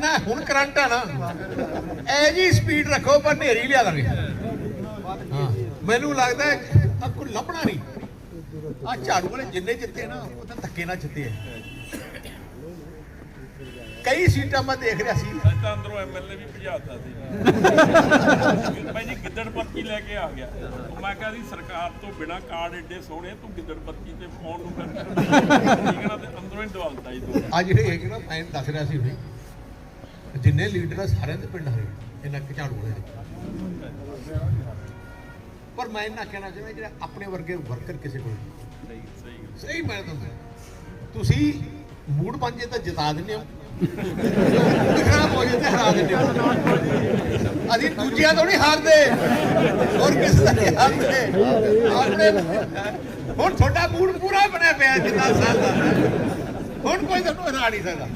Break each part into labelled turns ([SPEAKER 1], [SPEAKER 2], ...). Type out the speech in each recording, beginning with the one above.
[SPEAKER 1] ਜਿੰਨਾ ਹੁਣ ਕਰੰਟ ਆ ਨਾ। ਐ ਜੀ ਸਪੀਡ ਰੱਖੋ ਪਰ ਨੇਰੀ ਲਿਆ ਦਾਂਗੇ। ਹਾਂ ਮੈਨੂੰ ਲੱਗਦਾ ਆ ਕੋਈ ਲੱਭਣਾ ਨਹੀਂ। ਆ ਝਾੜੂ ਵਾਲੇ ਜਿੰਨੇ ਜਿੱਤੇ ਨਾ ਉਹ ਤਾਂ ਧੱਕੇ ਨਾਲ ਜਿੱਤੇ ਆ। ਕਈ ਸੀਟਾਂ ਮੈਂ ਦੇਖ ਰਿਹਾ ਸੀ।
[SPEAKER 2] ਅੱਜ ਤਾਂ ਅੰਦਰੋਂ ਐਮਐਲਏ ਵੀ ਭਜਾਤਾ ਸੀ। ਭਾਈ ਜੀ ਗਿੱਦੜ ਪੱਤੀ ਲੈ ਕੇ ਆ ਗਿਆ। ਮੈਂ ਕਿਹਾ ਸੀ ਸਰਕਾਰ ਤੋਂ ਬਿਨਾ ਕਾਰਡ ਏਡੇ ਸੋਹਣੇ ਤੂੰ ਗਿੱਦੜ ਪੱਤੀ ਤੇ ਫੋਨ ਨੂੰ ਕਰ। ਠੀਕ ਹੈ ਨਾ ਤੇ ਅੰਦਰੋਂ ਹੀ ਦਵਾਲਤਾ ਜੀ ਤੂੰ।
[SPEAKER 1] ਆ ਜਿਹੜੇ ਹੈਗੇ ਨਾ ਮੈਂ ਦੱਸ ਰਿਹਾ ਸੀ ਹੁਣੇ ਜਿੰਨੇ ਲੀਡਰ ਆ, ਸਾਰਿਆਂ ਦੇ ਪਿੰਡ ਹਰੇ ਇਹਨਾਂ ਕਿ ਝਾੜੂ ਵਾਲੇ ਦੇ ਪਰ ਮੈਂ ਇਹਨਾਂ ਕਹਿਣਾ ਚਾਹੁੰਦਾ ਜਿਹੜਾ ਆਪਣੇ ਵਰਗੇ ਵਰਕਰ ਕਿਸੇ ਕੋਲ ਨਹੀਂ।
[SPEAKER 2] ਸਹੀ
[SPEAKER 1] ਮੈਂ ਤੁਹਾਨੂੰ ਤੁਸੀਂ ਮੂਡ ਬਣ ਤਾਂ ਜਿਤਾ ਦਿੰਦੇ ਹੋ। ਦਿਖਣਾ ਹੋ ਜੇ ਤੇ ਹਰਾ ਦਿੰਦੇ ਹੋ। ਅਸੀਂ ਦੂਜਿਆਂ ਤੋਂ ਨਹੀਂ ਹਾਰਦੇ। ਹੋਰ ਕਿਸੇ ਦਾ ਨਹੀਂ ਹਾਰਦੇ। ਆਪਣੇ ਹੁਣ ਤੁਹਾਡਾ ਮੂਡ ਪੂਰਾ ਬਣਿਆ ਪਿਆ ਜਿੰਨਾ ਸਾਲ ਦਾ ਹੁਣ ਕੋਈ ਤੁਹਾਨੂੰ ਹਰਾ ਨਹੀਂ ਸਕਦਾ।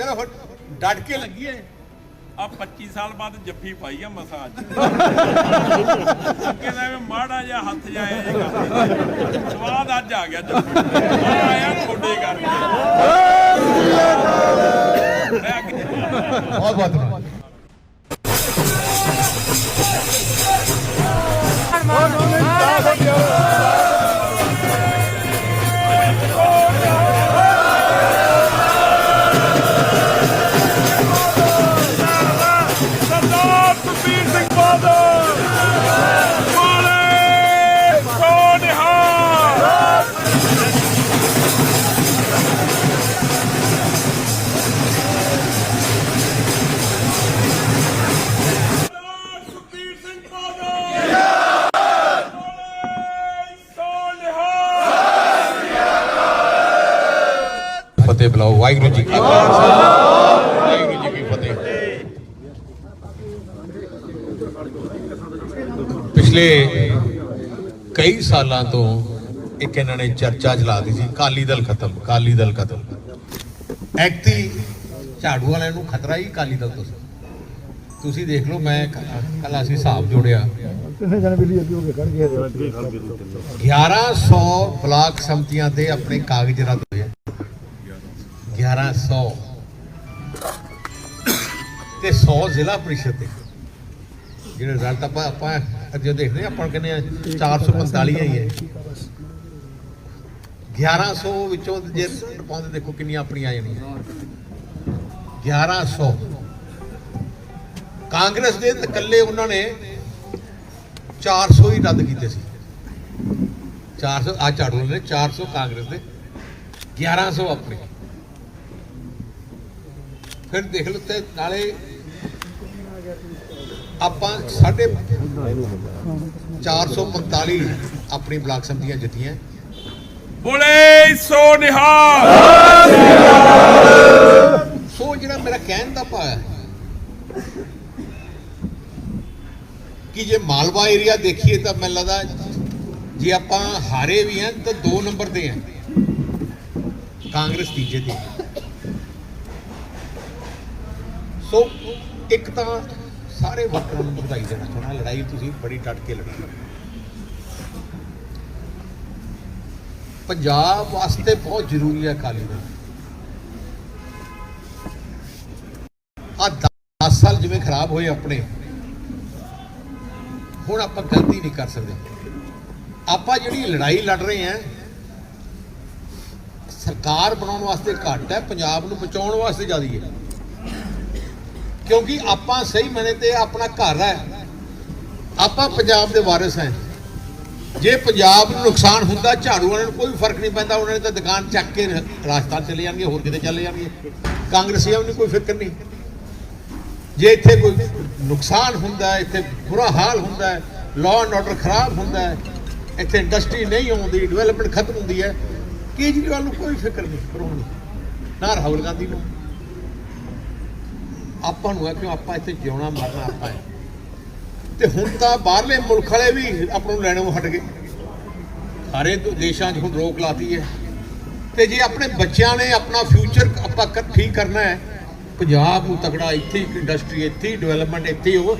[SPEAKER 1] ਚਲੋ ਹੁਣ ਡਟ ਕੇ ਲੱਗੀਏ
[SPEAKER 2] ਆ 25 ਸਾਲ ਬਾਅਦ ਜੱਫੀ ਪਾਈ ਆ ਮਸਾਜ। ਅੱਗੇ ਦਾ ਐਵੇਂ ਮਾੜਾ ਜਿਹਾ ਹੱਥ ਜਾਇਆ ਜੇ ਕਰਦੇ ਸਵਾਦ ਅੱਜ ਆ ਗਿਆ ਜੱਫੀ। ਆ ਆਇਆ ਤੁਹਾਡੇ ਕਰਕੇ।
[SPEAKER 1] ਬਹੁਤ ਬਹੁਤ ਫਤਿਹ ਬੁਲਾਓ ਵਾਹਿਗੁਰੂ ਜੀ ਕਾ ਖਾਲਸਾ ਵਾਹਿਗੁਰੂ ਜੀ ਕੀ ਫਤਿਹ। ਪਿਛਲੇ ਕਈ ਸਾਲਾਂ ਤੋਂ ਇੱਕ ਇਹਨਾਂ ਨੇ ਚਰਚਾ ਚਲਾਦੀ ਸੀ ਕਾਲੀ ਦਲ ਖਤਮ ਕਾਲੀ ਦਲ ਖਤਮ। ਐਕਤੀ ਝਾੜੂ ਵਾਲਿਆਂ ਨੂੰ ਖਤਰਾ ਹੀ ਕਾਲੀ ਦਲ ਤੋਂ ਤੁਸੀਂ ਦੇਖ ਲਓ ਮੈਂ ਕੱਲ ਅਸੀਂ ਹਿਸਾਬ ਜੋੜਿਆ।
[SPEAKER 3] ਕਿੰਨੇ ਜਣੇ ਬਿੱਲੀ ਅੱਗੇ ਹੋ ਕੇ ਖੜ ਗਏ।
[SPEAKER 1] 1100 ਬਲਾਕ ਸੰਮਤੀਆਂ ਤੇ ਆਪਣੇ ਕਾਗਜ਼ ਰੱਦ। 1100 ਤੇ 100 ਜ਼ਿਲ੍ਹਾ ਪ੍ਰੀਸ਼ਦ ਦੇ। ਜਿਹੜੇ ਰਿਜ਼ਲਟ ਆਪਾਂ ਆਪਾਂ ਅੱਗੇ ਦੇਖਦੇ ਹਾਂ, ਆਪਾਂ ਨੂੰ ਕਹਿੰਦੇ ਆ 445 ਆਈ ਹੈ 1100 ਵਿੱਚੋਂ ਜੇ ਪਾਉਂਦੇ ਦੇਖੋ ਕਿੰਨੀਆਂ ਆਪਣੀਆਂ ਆ ਜਾਣੀਆਂ। 1100 ਕਾਂਗਰਸ ਦੇ ਇਕੱਲੇ ਉਹਨਾਂ ਨੇ 400 ਹੀ ਰੱਦ ਕੀਤੇ ਸੀ। 400 ਆ ਝਾੜੂ ਨੇ 400 ਕਾਂਗਰਸ ਦੇ 1100 ਆਪਣੇ। ਫਿਰ ਦੇਖ ਲਓ ਤੇ ਨਾਲੇ ਆਪਾਂ ਸਾਢੇ 445 ਆਪਣੀ ਬਲਾਕ ਸੰਮਤੀਆਂ ਜਿੱਤੀਆਂ।
[SPEAKER 2] ਬੋਲੇ ਸੋਨਿਹਾ
[SPEAKER 1] ਸੋ ਜਿਹੜਾ ਮੇਰਾ ਕਹਿਣ ਦਾ ਭਾਵ ਹੈ ਕਿ ਜੇ ਮਾਲਵਾ ਏਰੀਆ ਦੇਖੀਏ ਤਾਂ ਮੈਨੂੰ ਲੱਗਦਾ ਜੇ ਆਪਾਂ ਹਾਰੇ ਵੀ ਹਾਂ ਤਾਂ 2 ਨੰਬਰ ਤੇ ਹਾਂ। ਕਾਂਗਰਸ ਤੀਜੇ ਤੇ। ਸੋ ਇੱਕ ਤਾਂ ਸਾਰੇ ਵਰਕਰਾਂ ਨੂੰ ਵਧਾਈ ਦੇਣਾ ਚਾਹੁੰਦਾ, ਲੜਾਈ ਤੁਸੀਂ ਬੜੀ ਡਟ ਕੇ ਲੜੀ ਪੰਜਾਬ ਵਾਸਤੇ ਬਹੁਤ ਜ਼ਰੂਰੀ ਹੈ ਅਕਾਲੀ ਦਲ। ਆ 10 ਸਾਲ ਜਿਵੇਂ ਖਰਾਬ ਹੋਏ ਆਪਣੇ, ਹੁਣ ਆਪਾਂ ਗਲਤੀ ਨਹੀਂ ਕਰ ਸਕਦੇ। ਆਪਾਂ ਜਿਹੜੀ ਲੜਾਈ ਲੜ ਰਹੇ ਹਾਂ, ਸਰਕਾਰ ਬਣਾਉਣ ਵਾਸਤੇ ਘੱਟ ਹੈ, ਪੰਜਾਬ ਨੂੰ ਬਚਾਉਣ ਵਾਸਤੇ ਜ਼ਿਆਦੀ ਹੈ। ਕਿਉਂਕਿ ਆਪਾਂ ਸਹੀ ਮਨੇ ਤੇ ਆਪਣਾ ਘਰ ਹੈ। ਆਪਾਂ ਪੰਜਾਬ ਦੇ ਵਾਰਿਸ ਹਾਂ। ਜੇ ਪੰਜਾਬ ਨੂੰ ਨੁਕਸਾਨ ਹੁੰਦਾ, ਝਾੜੂ ਵਾਲਿਆਂ ਨੂੰ ਕੋਈ ਫ਼ਰਕ ਨਹੀਂ ਪੈਂਦਾ, ਉਹਨਾਂ ਨੇ ਤਾਂ ਦੁਕਾਨ ਚੱਕ ਕੇ ਰਾਜਸਥਾਨ ਚਲੇ ਜਾਣਗੇ, ਹੋਰ ਕਿਤੇ ਚਲੇ ਜਾਣਗੇ। ਕਾਂਗਰਸੀਆਂ ਨੂੰ ਕੋਈ ਫਿਕਰ ਨਹੀਂ। ਜੇ ਇੱਥੇ ਕੋਈ ਨੁਕਸਾਨ ਹੁੰਦਾ, ਇੱਥੇ ਬੁਰਾ ਹਾਲ ਹੁੰਦਾ ਹੈ ਲਾਅ ਐਂਡ ਆਰਡਰ ਖਰਾਬ ਹੁੰਦਾ, ਇੱਥੇ ਇੰਡਸਟਰੀ ਨਹੀਂ ਆਉਂਦੀ ਡਿਵੈਲਪਮੈਂਟ ਖਤਮ ਹੁੰਦੀ ਹੈ, ਕੇਜਰੀਵਾਲ ਨੂੰ ਕੋਈ ਫਿਕਰ ਨਹੀਂ ਕਰੋੜ ਨਹੀਂ। ਨਾ ਰਾਹੁਲ ਗਾਂਧੀ ਨੂੰ ਆਪਾਂ ਨੂੰ ਹੈ ਕਿਉਂ ਆਪਾਂ ਇੱਥੇ ਜਿਉਣਾ ਮਰਨਾ ਆਪਾਂ ਹੈ? ਤੇ ਹੁਣ ਤਾਂ ਬਾਹਰਲੇ ਮੁਲਕ ਵਾਲੇ ਵੀ ਆਪਾਂ ਨੂੰ ਲੈਣੋਂ ਹਟ ਗਏ। ਸਾਰੇ ਦੇਸ਼ਾਂ 'ਚ ਹੁਣ ਰੋਕ ਲਾਤੀ ਹੈ। ਤੇ ਜੇ ਆਪਣੇ ਬੱਚਿਆਂ ਨੇ ਆਪਣਾ ਫਿਊਚਰ ਆਪਾਂ ਕਰ- ਠੀਕ ਕਰਨਾ ਹੈ, ਪੰਜਾਬ ਨੂੰ ਤਕੜਾ, ਇੱਥੇ ਹੀ ਇੰਡਸਟਰੀ ਇੱਥੇ ਹੀ ਡਿਵੈਲਪਮੈਂਟ ਇੱਥੇ ਹੀ ਹੋ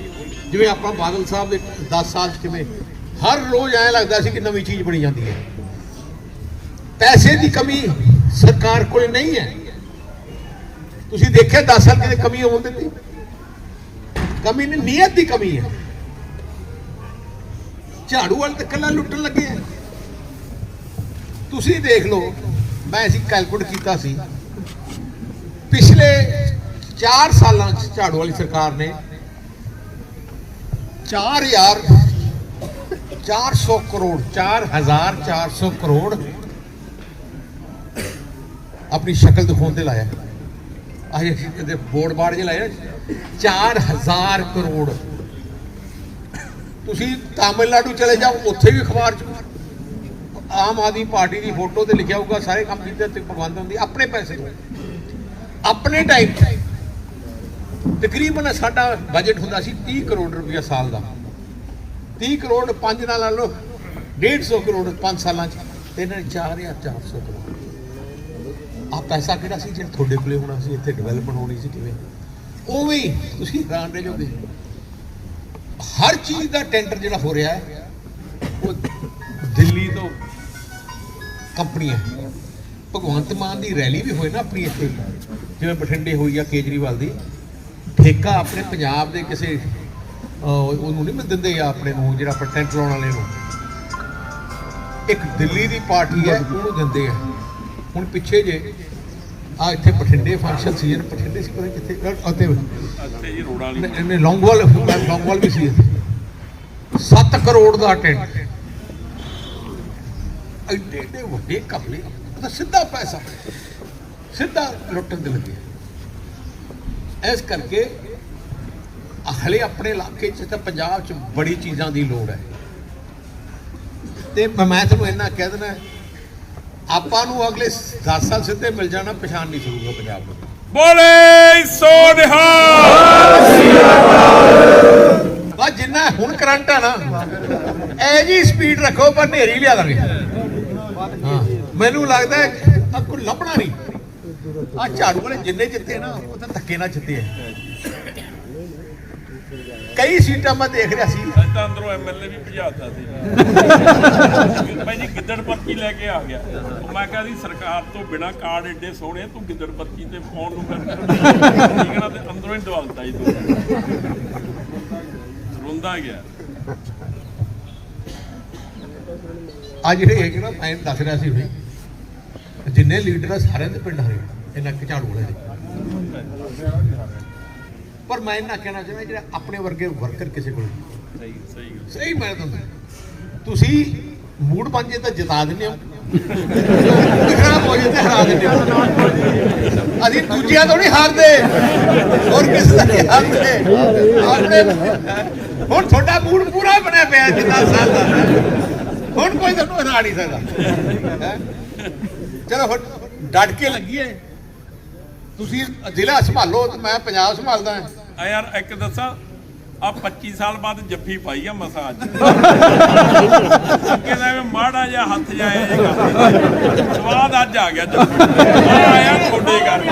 [SPEAKER 1] ਜਿਵੇਂ ਆਪਾਂ ਬਾਦਲ ਸਾਹਿਬ ਦੇ 10 ਸਾਲ 'ਚ ਕਿਵੇਂ, ਹਰ ਰੋਜ਼ ਐਂ ਲੱਗਦਾ ਸੀ ਕਿ ਨਵੀਂ ਚੀਜ਼ ਬਣੀ ਜਾਂਦੀ ਹੈ। ਪੈਸੇ ਦੀ ਕਮੀ ਸਰਕਾਰ ਕੋਲ ਨਹੀਂ ਹੈ। ਤੁਸੀਂ ਦੇਖਿਆ 10 ਸਾਲ ਕਿਤੇ ਕਮੀ ਹੋਣ ਦਿੱਤੀ? ਕਮੀ ਨਹੀਂ, ਨੀਅਤ ਦੀ ਕਮੀ ਹੈ। ਝਾੜੂ ਵਾਲ ਤੇ ਕੱਲਾ ਲੁੱਟਣ ਲੱਗੇ ਆ। ਤੁਸੀਂ ਦੇਖ ਲਓ, ਮੈਂ ਅਸੀਂ ਕੈਲਕੂਲੇਟ ਕੀਤਾ ਸੀ। ਪਿਛਲੇ 4 ਸਾਲਾਂ ਚ ਝਾੜੂ ਵਾਲੀ ਸਰਕਾਰ ਨੇ 4000 400 ਕਰੋੜ 4400 ਕਰੋੜ ਆਪਣੀ ਸ਼ਕਲ ਦਿਖਾਉਣ ਤੇ ਲਾਇਆ। ਆਹ ਇਹਦੇ ਬੋਰਡ ਬਾੜ ਜੇ ਲਾਇਆ 4000 ਕਰੋੜ। ਤੁਸੀਂ ਤਾਮਿਲਨਾਡੂ ਚਲੇ ਜਾਓ, ਉੱਥੇ ਵੀ ਅਖਬਾਰ ਚ ਆਮ ਆਦਮੀ ਪਾਰਟੀ ਦੀ ਫੋਟੋ ਤੇ ਲਿਖਿਆ ਹੋਊਗਾ, ਸਾਰੇ ਕੰਮ ਕੀਤੇ ਤੇ ਪ੍ਰਬੰਧ ਹੁੰਦੀ, ਆਪਣੇ ਪੈਸੇ ਤੋਂ। ਆਪਣੇ ਟਾਈਮ ਤਕਰੀਬਨ ਸਾਡਾ ਬਜਟ ਹੁੰਦਾ ਸੀ 30 ਕਰੋੜ ਰੁਪਇਆ ਸਾਲ ਦਾ। 30 ਕਰੋੜ 5 ਨਾਲ ਲਾ ਲਓ 150 ਕਰੋੜ 5 ਸਾਲਾਂ ਚ। ਤੇ ਇਹਨਾਂ ਨੇ 4400 ਕਰੋੜ। ਪੈਸਾ ਕਿਹੜਾ ਸੀ ਜਿਹੜਾ ਤੁਹਾਡੇ ਕੋਲੇ ਹੋਣਾ ਸੀ, ਇੱਥੇ ਡਿਵੈਲਪਮੈਂਟ ਹੋਣੀ ਸੀ ਕਿਵੇਂ? ਉਵੇਂ ਹੀ ਤੁਸੀਂ ਹੈਰਾਨ ਰਹਿ ਜਾਓਗੇ ਹਰ ਚੀਜ਼ ਦਾ ਟੈਂਡਰ ਜਿਹੜਾ ਹੋ ਰਿਹਾ ਹੈ, ਉਹ ਦਿੱਲੀ ਤੋਂ ਕੰਪਨੀਆਂ ਭਗਵੰਤ ਮਾਨ ਦੀ ਰੈਲੀ ਵੀ ਹੋਈ ਨਾ ਆਪਣੀ ਇੱਥੇ, ਜਿਵੇਂ ਬਠਿੰਡੇ ਹੋਈ ਆ ਕੇਜਰੀਵਾਲ ਦੀ। ਠੇਕਾ ਆਪਣੇ ਪੰਜਾਬ ਦੇ ਕਿਸੇ ਉਹਨੂੰ ਨਹੀਂ ਦਿੰਦੇ ਆ ਆਪਣੇ ਨੂੰ, ਜਿਹੜਾ ਆਪਾਂ ਟੈਂਟ ਲਾਉਣ ਵਾਲੇ ਨੂੰ। ਇੱਕ ਦਿੱਲੀ ਦੀ ਪਾਰਟੀ ਹੈ, ਉਹਨੂੰ ਦਿੰਦੇ ਆ। ਹੁਣ ਪਿੱਛੇ ਜੇ ਆ ਇੱਥੇ ਬਠਿੰਡੇ ਫੰਕਸ਼ਨ ਸੀ ਬਠਿੰਡੇ ਸੀ ਪਤਾ ਕਿੱਥੇ ਅਤੇ
[SPEAKER 2] ਅੱਛਾ ਜੀ ਰੋਡਾਂ ਵਾਲੀ।
[SPEAKER 1] ਇਹਨੇ ਲੌਂਗਵਾਲ ਲੌਂਗਵਾਲ ਵੀ ਸੀ 7 ਕਰੋੜ ਦਾ ਟੈਂਟ ਐਡੇ ਐਡੇ ਵੱਡੇ ਕਮਲੇ ਉਹਦਾ ਸਿੱਧਾ ਪੈਸਾ। ਸਿੱਧਾ ਲੁੱਟਣ ਦੇ ਲੱਗੇ। ਇਸ ਕਰਕੇ ਹਲੇ ਆਪਣੇ ਇਲਾਕੇ 'ਚ ਤਾਂ ਪੰਜਾਬ 'ਚ ਬੜੀ ਚੀਜ਼ਾਂ ਦੀ ਲੋੜ ਹੈ। ਤੇ ਮੈਂ ਤੁਹਾਨੂੰ ਇੰਨਾ ਕਹਿ ਦੇਣਾ ਆਪਾਂ ਨੂੰ ਅਗਲੇ 10 ਸਾਲ ਸਿੱਧੇ ਮਿਲ ਜਾਣਾ ਪਛਾਣ ਨਹੀਂ ਸਕੂਗਾ ਪੰਜਾਬ ਨੂੰ।
[SPEAKER 2] ਬੋਲੇ ਸੋ ਨਿਹਾਲ।
[SPEAKER 1] ਜਿੰਨਾ ਹੁਣ ਕਰੰਟ ਆ ਨਾ ਐ ਜੀ ਸਪੀਡ ਰੱਖੋ ਪਰ ਹਨੇਰੀ ਲਿਆ ਦਾਂਗੇ। ਮੈਨੂੰ ਲੱਗਦਾ ਆ ਕੋਈ ਲੱਭਣਾ ਨਹੀਂ। ਆ ਝਾੜੂ ਵਾਲੇ ਜਿੰਨੇ ਜਿੱਤੇ ਨਾ ਉਹ ਤਾਂ ਧੱਕੇ ਨਾਲ ਜਿੱਤੇ ਆ। ਕਈ ਸੀਟਾਂ ਮੈਂ ਦੇਖ ਰਿਹਾ ਸੀ।
[SPEAKER 2] ਅੱਜ ਤਾਂ ਅੰਦਰੋਂ ਐਮਐਲਏ ਵੀ ਭਜਾਤਾ ਸੀ। ਭਾਈ ਜੀ ਗਿੱਦੜ ਪੱਤੀ ਲੈ ਕੇ ਆ ਗਿਆ। ਮੈਂ ਕਿਹਾ ਸੀ ਸਰਕਾਰ ਤੋਂ ਬਿਨਾ ਕਾਰਡ ਏਡੇ ਸੋਹਣੇ ਤੂੰ ਗਿੱਦੜ ਪੱਤੀ ਤੇ ਫੋਨ ਨੂੰ ਕਰ ਠੀਕ ਨਾ ਤੇ ਅੰਦਰੋਂ ਹੀ ਦਵਾਲਤਾ ਜੀ ਤੂੰ। ਰੋਂਦਾ ਗਿਆ।
[SPEAKER 1] ਆ ਜਿਹੜੇ ਹੈਗੇ ਨਾ ਮੈਂ ਦੱਸ ਰਿਹਾ ਸੀ ਵੀ ਜਿੰਨੇ ਲੀਡਰ ਆ ਸਾਰਿਆਂ ਦੇ ਪਿੰਡ ਹਰੇ ਇਹਨਾਂ ਝਾੜੂ ਵਾਲੇ ਦੇ। ਪਰ ਮੈਂ ਇਹਨਾਂ ਕਹਿਣਾ ਚਾਹੁੰਦਾ ਜਿਹੜਾ ਆਪਣੇ ਵਰਗੇ ਵਰਕਰ ਕਿਸੇ ਕੋਲ।
[SPEAKER 2] ਸਹੀ ਸਹੀ।
[SPEAKER 1] ਸਹੀ ਮੈਂ ਤੁਹਾਨੂੰ ਤੁਸੀਂ ਮੂਡ ਬਣ ਜੇ ਤਾਂ ਜਿਤਾ ਦਿੰਦੇ ਹੋ। ਖਰਾਬ ਹੋ ਜੇ ਤਾਂ ਹਰਾ ਦਿੰਦੇ ਹੋ। ਅਸੀਂ ਦੂਜਿਆਂ ਤੋਂ ਨਹੀਂ ਹਾਰਦੇ। ਹੋਰ ਕਿਸੇ ਦਾ ਨਹੀਂ ਹਾਰਦੇ। ਆਪਣੇ ਹੁਣ ਤੁਹਾਡਾ ਮੂਡ ਪੂਰਾ ਬਣਿਆ ਪਿਆ ਜਿੰਨਾ ਸਾਲ ਦਾ। ਹੁਣ ਕੋਈ ਤੁਹਾਨੂੰ ਹਰਾ ਨਹੀਂ ਸਕਦਾ। ਹੈਂ? ਚਲੋ ਡਟ ਕੇ ਲੱਗੀਏ। ਤੁਸੀਂ ਜ਼ਿਲ੍ਹਾ ਸੰਭਾਲੋ, ਮੈਂ ਪੰਜਾਬ ਸੰਭਾਲਦਾ ਹਾਂ।
[SPEAKER 2] ਆ ਯਾਰ, ਇੱਕ ਦੱਸਾਂ, ਆ 25 ਸਾਲ ਬਾਅਦ ਜੱਫੀ ਪਾਈ ਆ ਮਸਾਜ ਕਿਹਦਾ ਮੈਂ ਮਾੜਾ ਜਿਹਾ ਹੱਥ ਜਾਇਆ ਜੇ ਕਰਦੇ ਸਵਾਦ ਅੱਜ ਆ ਗਿਆ ਜੱਫੀ। ਆਇਆ ਥੋੜੇ ਕਰਕੇ।